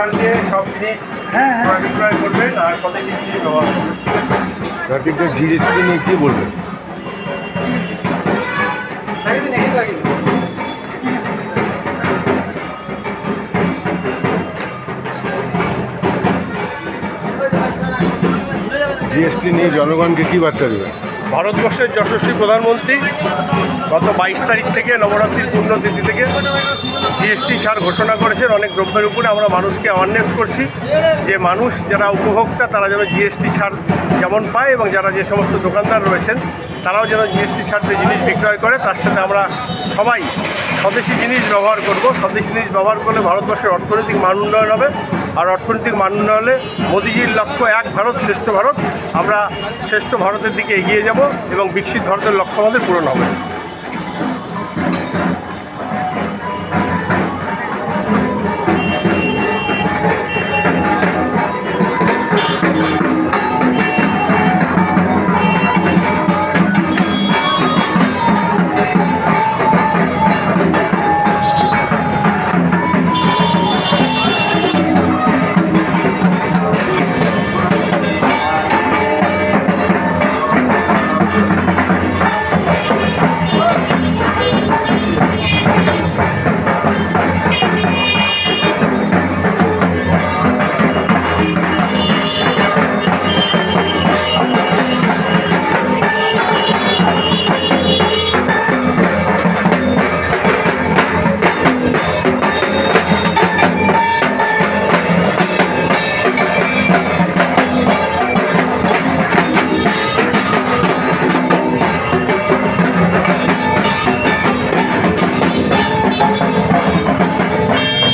ছাড় দিয়ে সব জিনিস হ্যাঁ, হ্যাঁ। ক্রয় বিক্রয় করবেন আর স্বদেশি জিনিস ব্যবহার করবেন ঠিক আছে? জিএসটি নিয়ে কী বলবেন জিএসটি নিয়ে জনগণকে কী বার্তা দেবেন ভারতবর্ষের যশস্বী প্রধানমন্ত্রী গত বাইশ তারিখ থেকে নবরাত্রির পুণ্যতিথি থেকে জিএসটি ছাড় ঘোষণা করেছেন। অনেক দ্রব্যের উপরে আমরা মানুষকে অ্যাওয়ারনেস করছি যে মানুষ যারা উপভোক্তা, তারা যেন জিএসটি ছাড় যেমন পায় এবং যারা যে সমস্ত দোকানদার রয়েছেন, তারাও যেন জিএসটি ছাড়তে জিনিস বিক্রয় করে। তার সাথে আমরা সবাই স্বদেশি জিনিস ব্যবহার করব। স্বদেশি জিনিস ব্যবহার করলে ভারতবর্ষের অর্থনৈতিক মান উন্নয়ন হবে। আর অর্থনৈতিক মান উন্নয়নে মোদিজির লক্ষ্য এক ভারত, শ্রেষ্ঠ ভারত। আমরা শ্রেষ্ঠ ভারতের দিকে এগিয়ে যাব এবং বিকশিত ভারতের লক্ষ্য আমাদের পূরণ হবে।